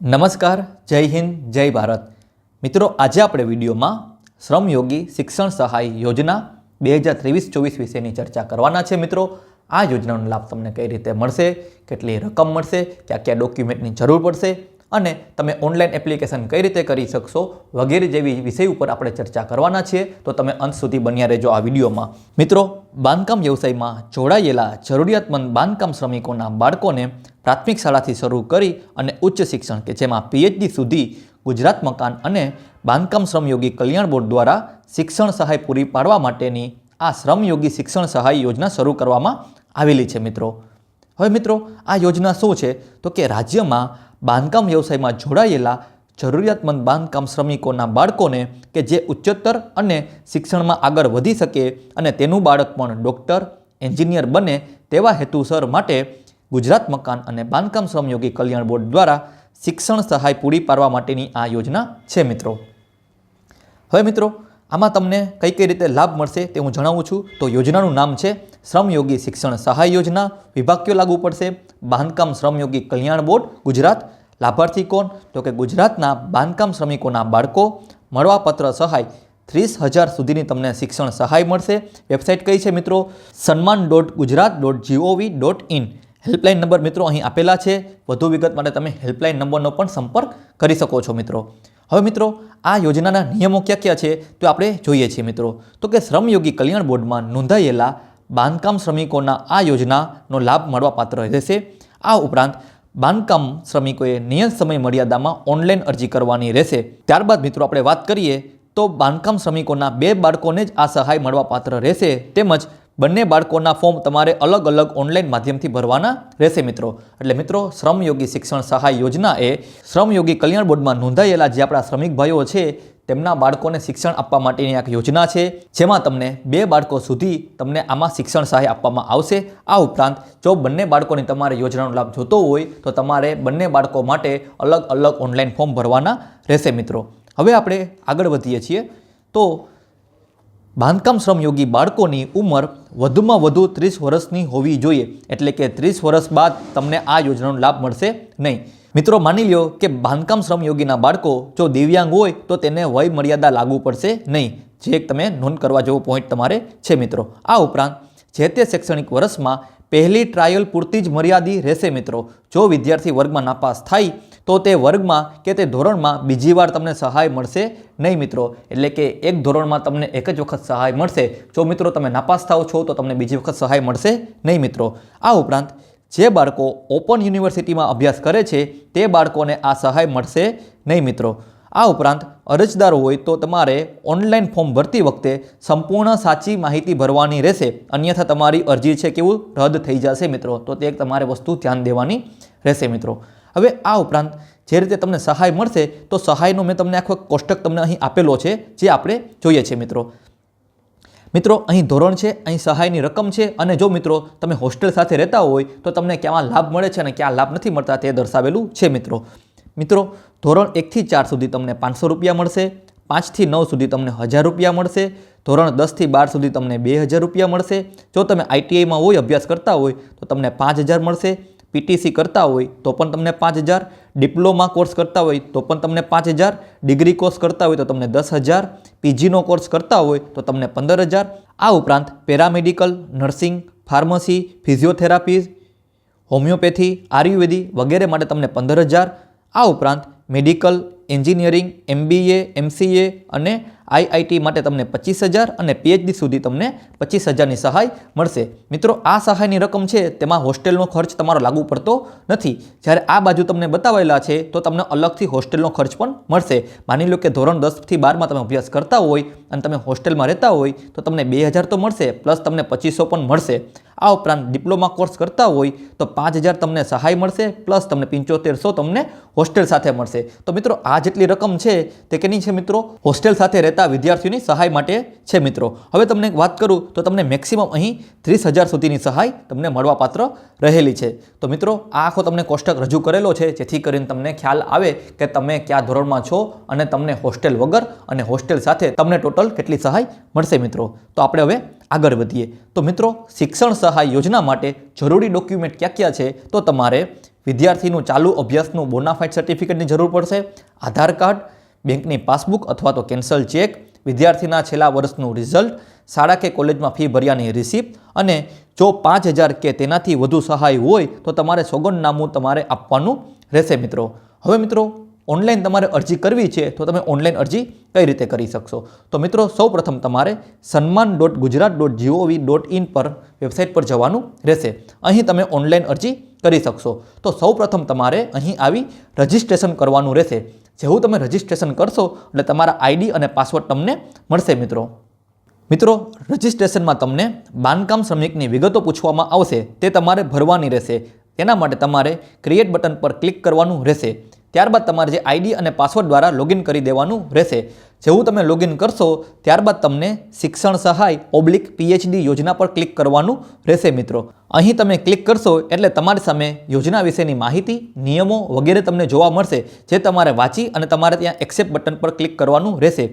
નમસ્કાર, જય હિન્દ, જય ભારત. મિત્રો, આજે આપણે વિડીયોમાં શ્રમયોગી શિક્ષણ સહાય યોજના બે હજાર ત્રેવીસ ચોવીસ વિશેની ચર્ચા કરવાના છે. મિત્રો, આ યોજનાનો લાભ તમને કઈ રીતે મળશે, કેટલી રકમ મળશે, ક્યાં કયા ડોક્યુમેન્ટની જરૂર પડશે અને તમે ઓનલાઈન એપ્લિકેશન કઈ રીતે કરી શકશો વગેરે જેવી વિષય ઉપર આપણે ચર્ચા કરવાના છીએ, તો તમે અંત સુધી બન્યા રહેજો આ વિડીયોમાં. મિત્રો, બાંધકામ વ્યવસાયમાં જોડાયેલા જરૂરિયાતમંદ બાંધકામ શ્રમિકોના બાળકોને પ્રાથમિક શાળાથી શરૂ કરી અને ઉચ્ચ શિક્ષણ કે જેમાં પીએચડી સુધી ગુજરાત મકાન અને બાંધકામ શ્રમયોગી કલ્યાણ બોર્ડ દ્વારા શિક્ષણ સહાય પૂરી પાડવા માટેની આ શ્રમયોગી શિક્ષણ સહાય યોજના શરૂ કરવામાં આવેલી છે મિત્રો. હવે મિત્રો, આ યોજના શું છે? તો કે રાજ્યમાં બાંધકામ વ્યવસાયમાં જોડાયેલા જરૂરિયાતમંદ બાંધકામ શ્રમિકોના બાળકોને કે જે ઉચ્ચતર અને શિક્ષણમાં આગળ વધી શકે અને તેનું બાળક પણ ડૉક્ટર, એન્જિનિયર બને તેવા હેતુસર માટે ગુજરાત મકાન અને બાંધકામ શ્રમયોગી કલ્યાણ બોર્ડ દ્વારા શિક્ષણ સહાય પૂરી પાડવા માટેની આ યોજના છે મિત્રો. હવે મિત્રો આમાં તમને કઈ કઈ રીતે લાભ મળશે તે હું જણાવું છું. તો યોજનાનું નામ છે શ્રમયોગી શિક્ષણ સહાય યોજના. વિભાગ કયો લાગુ પડશે? બાંધકામ શ્રમયોગી કલ્યાણ બોર્ડ, ગુજરાત. લાભાર્થી કોણ? તો કે ગુજરાતના બાંધકામ શ્રમિકોના બાળકો. મળવાપત્ર સહાય, ત્રીસ હજાર સુધીની તમને શિક્ષણ સહાય મળશે. વેબસાઇટ કઈ છે મિત્રો? Sanman dot Gujarat dot GOV dot in. Helpline number મિત્રો અહીં આપેલા છે. વધુ વિગત માટે તમે હેલ્પલાઇન નંબરનો પણ સંપર્ક કરી શકો છો મિત્રો. હવે મિત્રો, આ યોજનાના નિયમો ક્યાં ક્યાં છે તો આપણે જોઈએ છીએ મિત્રો. તો કે શ્રમયોગી કલ્યાણ બોર્ડમાં નોંધાયેલા બાંધકામ શ્રમિકોના આ યોજનાનો લાભ મળવાપાત્ર રહેશે. આ ઉપરાંત બાંધકામ શ્રમિકોએ નિયત સમય મર્યાદામાં ઓનલાઈન અરજી કરવાની રહેશે. ત્યારબાદ મિત્રો આપણે વાત કરીએ તો બાંધકામ શ્રમિકોના બે બાળકોને જ આ સહાય મળવાપાત્ર રહેશે. તેમજ બંને બાળકોના ફોર્મ તમારે અલગ અલગ ઓનલાઈન માધ્યમથી ભરવાના રહેશે મિત્રો. એટલે મિત્રો શ્રમયોગી શિક્ષણ સહાય યોજના એ શ્રમયોગી કલ્યાણ બોર્ડમાં નોંધાયેલા જે આપણા શ્રમિક ભાઈઓ છે, તેમના બાળકોને શિક્ષણ આપવા માટેની એક યોજના છે, જેમાં તમને બે બાળકો સુધી તમને આમાં શિક્ષણ સહાય આપવામાં આવશે. આ ઉપરાંત, જો બંને બાળકોને તમારે યોજનાનો લાભ જોતો હોય, તો તમારે બંને બાળકો માટે અલગ અલગ ઓનલાઈન ફોર્મ ભરવાના રહેશે મિત્રો. હવે આપણે આગળ વધીએ છીએ. તો બાંધકામ શ્રમયોગી બાળકોની ઉંમર વધુમાં વધુ ત્રીસ વર્ષની હોવી જોઈએ. એટલે કે ત્રીસ વર્ષ બાદ તમને આ યોજનાનો લાભ મળશે નહીં. મિત્રો, માની લ્યો કે બાંધકામ શ્રમયોગીના બાળકો જો દિવ્યાંગ હોય તો તેને વય મર્યાદા લાગુ પડશે નહીં. જે એક તમે નોંધ કરવા જેવો પોઈન્ટ તમારે છે મિત્રો. આ ઉપરાંત, જે તે શૈક્ષણિક વર્ષમાં પહેલી ટ્રાયલ પૂરતી જ મર્યાદી રહેશે મિત્રો. જો વિદ્યાર્થી વર્ગમાં નાપાસ થાય તો તે વર્ગમાં કે તે ધોરણમાં બીજી વાર તમને સહાય મળશે નહીં મિત્રો. એટલે કે એક ધોરણમાં તમને એક જ વખત સહાય મળશે. જો મિત્રો તમે નાપાસ થાઓ છો, તો તમને બીજી વખત સહાય મળશે નહીં મિત્રો. આ ઉપરાંત, જે બાળકો ઓપન યુનિવર્સિટીમાં અભ્યાસ કરે છે, તે બાળકોને આ સહાય મળશે નહીં મિત્રો. આ ઉપરાંત, અરજદાર હોય તો તમારે ઓનલાઈન ફોર્મ ભરતી વખતે સંપૂર્ણ સાચી માહિતી ભરવાની રહેશે. અન્યથા તમારી અરજી છે કેવું રદ થઈ જશે મિત્રો. તો તે તમારે વસ્તુ ધ્યાન દેવાની રહેશે મિત્રો. હવે આ ઉપરાંત જે રીતે તમને સહાય મળશે, તો સહાયનો મેં તમને આખો કોષ્ટક તમને અહીં આપેલો છે, જે આપણે જોઈએ છીએ મિત્રો. મિત્રો, અહીં ધોરણ છે, અહીં સહાયની રકમ છે, અને જો મિત્રો તમે હોસ્ટેલ સાથે રહેતા હોય, તો તમને ક્યાં લાભ મળે છે અને ક્યાં લાભ નથી મળતા તે દર્શાવેલું છે મિત્રો. મિત્રો, ધોરણ એકથી ચાર સુધી તમને પાંચસો રૂપિયા મળશે, પાંચથી નવ સુધી તમને હજાર રૂપિયા મળશે, ધોરણ દસથી બાર સુધી તમને બે હજાર રૂપિયા મળશે. જો તમે આઈટીઆઈમાં હોય, અભ્યાસ કરતા હોય, તો તમને પાંચ હજાર મળશે પીટીસી કરતા હોય તો પણ તમને પાંચ હજાર, ડિપ્લોમા કોર્સ કરતા હોય તો પણ તમને પાંચ હજાર, ડિગ્રી કોર્સ કરતા હોય તો તમને દસ હજાર, પીજીનો કોર્સ કરતા હોય તો તમને પંદર હજાર. આ ઉપરાંત paramedical, nursing, pharmacy, physiotherapy, homeopathy, આયુર્વેદી વગેરે માટે તમને પંદર હજાર. આ ઉપરાંત મેડિકલ એન્જિનિયરિંગ, એમબીએ, એમસીએ અને આઈઆઈટી માટે તમને પચીસ હજાર અને પીએચડી સુધી તમને પચીસ હજારની સહાય મળશે. મિત્રો, આ સહાયની રકમ છે, તેમાં હોસ્ટેલનો ખર્ચ તમારો લાગુ પડતો નથી. જ્યારે આ બાજુ તમને બતાવેલા છે, તો તમને અલગથી હોસ્ટેલનો ખર્ચ પણ મળશે. માની લો કે ધોરણ દસથી બારમાં તમે અભ્યાસ કરતા હોય અને તમે હોસ્ટેલમાં રહેતા હોય, તો તમને બે હજાર તો મળશે, પ્લસ તમને પચીસો પણ મળશે. આ ઉપરાંત ડિપ્લોમા કોર્સ કરતા હોય, તો પાંચ હજાર તમને સહાય મળશે, પ્લસ તમને પંચોતેરસો તમને હોસ્ટેલ સાથે મળશે. તો મિત્રો, આ જેટલી રકમ છે તે કેની છે મિત્રો? હોસ્ટેલ સાથે રહેતા વિદ્યાર્થીઓની સહાય માટે છે મિત્રો. હવે તમને એક વાત કરું તો તમને મેક્સિમમ અહીં ત્રીસ હજાર સુધીની સહાય તમને મળવાપાત્ર રહેલી છે. તો મિત્રો, આ આખો તમને કોષ્ટક રજૂ કરેલો છે, જેથી કરીને તમને ખ્યાલ આવે કે તમે કયા ધોરણમાં છો અને તમને હોસ્ટેલ વગર અને હોસ્ટેલ સાથે તમને ટોટલ કેટલી સહાય મળશે મિત્રો? તો આપણે હવે આગળ વધીએ. તો મિત્રો, શિક્ષણ સહાય યોજના માટે જરૂરી ડોક્યુમેન્ટ ક્યાં ક્યાં છે? તો તમારે વિદ્યાર્થીનું ચાલુ અભ્યાસનું બોનાફાઇડ સર્ટિફિકેટની જરૂર પડશે. આધાર કાર્ડ, બેંકની પાસબુક અથવા તો કેન્સલ ચેક, વિદ્યાર્થીના છેલ્લા વર્ષનું રિઝલ્ટ શાળા કે કોલેજમાં ફી ભર્યાની રિસિપ્ટ અને જો પાંચ હજાર કે તેનાથી વધુ સહાય હોય તો તમારે સોગંદનામું તમારે આપવાનું રહેશે મિત્રો. હવે મિત્રો ઓનલાઈન તમારે અરજી કરવી છે તો તમે ઓનલાઈન અરજી કઈ રીતે કરી શકશો? તો મિત્રો, સૌપ્રથમ તમારે Sanman dot Gujarat dot GOV dot in પર વેબસાઇટ પર જવાનું રહેશે. અહીં તમે ઓનલાઈન અરજી કરી શકશો. તો સૌપ્રથમ તમારે અહીં આવી રજિસ્ટ્રેશન કરવાનું રહેશે. જેવું તમે રજિસ્ટ્રેશન કરશો, એટલે તમારા આઈડી અને પાસવર્ડ તમને મળશે મિત્રો. મિત્રો, રજિસ્ટ્રેશનમાં તમને બાંધકામ શ્રમિકની વિગતો પૂછવામાં આવશે. તે તમારે ભરવાની રહેશે. તેના માટે તમારે ક્રિએટ બટન પર ક્લિક કરવાનું રહેશે. ત્યારબાદ તમારે જે આઈડી અને પાસવર્ડ દ્વારા લોગિન કરી દેવાનું રહેશે. જેવું તમે લોગિન કરશો, ત્યારબાદ તમને શિક્ષણ સહાય ઓબ્લિક પીએચડી યોજના પર ક્લિક કરવાનું રહેશે મિત્રો. અહીં તમે ક્લિક કરશો એટલે તમારી સામે યોજના વિશેની માહિતી, નિયમો વગેરે તમને જોવા મળશે, જે તમારે વાંચી અને તમારે ત્યાં એક્સેપ્ટ બટન પર ક્લિક કરવાનું રહેશે.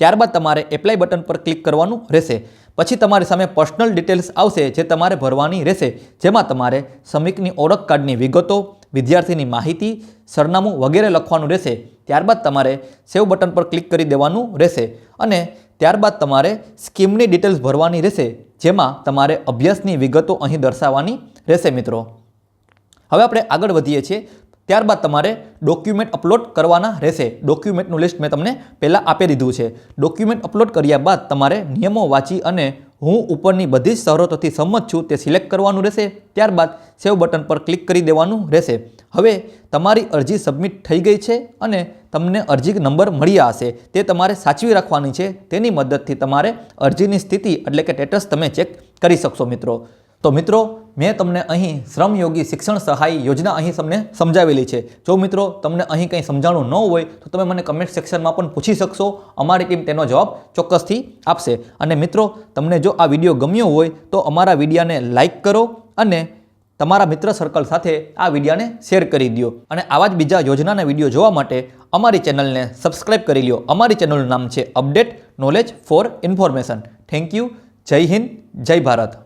ત્યારબાદ તમારે એપ્લાય બટન પર ક્લિક કરવાનું રહેશે. પછી તમારી સામે પર્સનલ ડિટેલ્સ આવશે, જે તમારે ભરવાની રહેશે. જેમાં તમારે શ્રમિકની ઓળખ કાર્ડની વિગતો, વિદ્યાર્થીની માહિતી, સરનામું વગેરે લખવાનું રહેશે. ત્યારબાદ તમારે સેવ બટન પર ક્લિક કરી દેવાનું રહેશે અને ત્યારબાદ તમારે સ્કીમની ડિટેલ્સ ભરવાની રહેશે, જેમાં તમારે અભ્યાસની વિગતો અહીં દર્શાવવાની રહેશે મિત્રો. હવે આપણે આગળ વધીએ છીએ. ત્યારબાદ તમારે ડોક્યુમેન્ટ અપલોડ કરવાના રહેશે. ડોક્યુમેન્ટનું લિસ્ટ મેં તમને પહેલાં આપી દીધું છે. ડોક્યુમેન્ટ અપલોડ કર્યા બાદ તમારે નિયમો વાંચી અને હું ઉપરની બધી જ શરતોથી સંમત છું તે સિલેક્ટ કરવાનું રહેશે, ત્યારબાદ સેવ બટન પર ક્લિક કરી દેવાનું રહેશે. હવે તમારી અરજી સબમિટ થઈ ગઈ છે અને તમને અરજી નંબર મળ્યા હશે, તે તમારે સાચવી રાખવાની છે. તેની મદદથી તમારે અરજીની સ્થિતિ એટલે કે સ્ટેટસ તમે ચેક કરી શકશો મિત્રો. તો મિત્રો મેં તમને અહીં શ્રમયોગી શિક્ષણ સહાય યોજના અહીં તમને સમજાવેલી છે. જો મિત્રો તમને અહીં કંઈ સમજાણું ન હોય, તો તમે મને કમેન્ટ સેક્શનમાં પણ પૂછી શકશો. અમારી ટીમ તેનો જવાબ ચોક્કસથી આપશે. અને મિત્રો, તમને જો આ વીડિયો ગમ્યો હોય, તો અમારા વિડીયાને લાઇક કરો અને તમારા મિત્ર સર્કલ સાથે આ વિડીયાને શેર કરી દો અને આવા જ બીજા યોજનાના વીડિયો જોવા માટે અમારી ચેનલને સબસ્ક્રાઇબ કરી લ્યો. અમારી ચેનલનું નામ છે update knowledge for information thank you Jai Hind, Jai Bharat.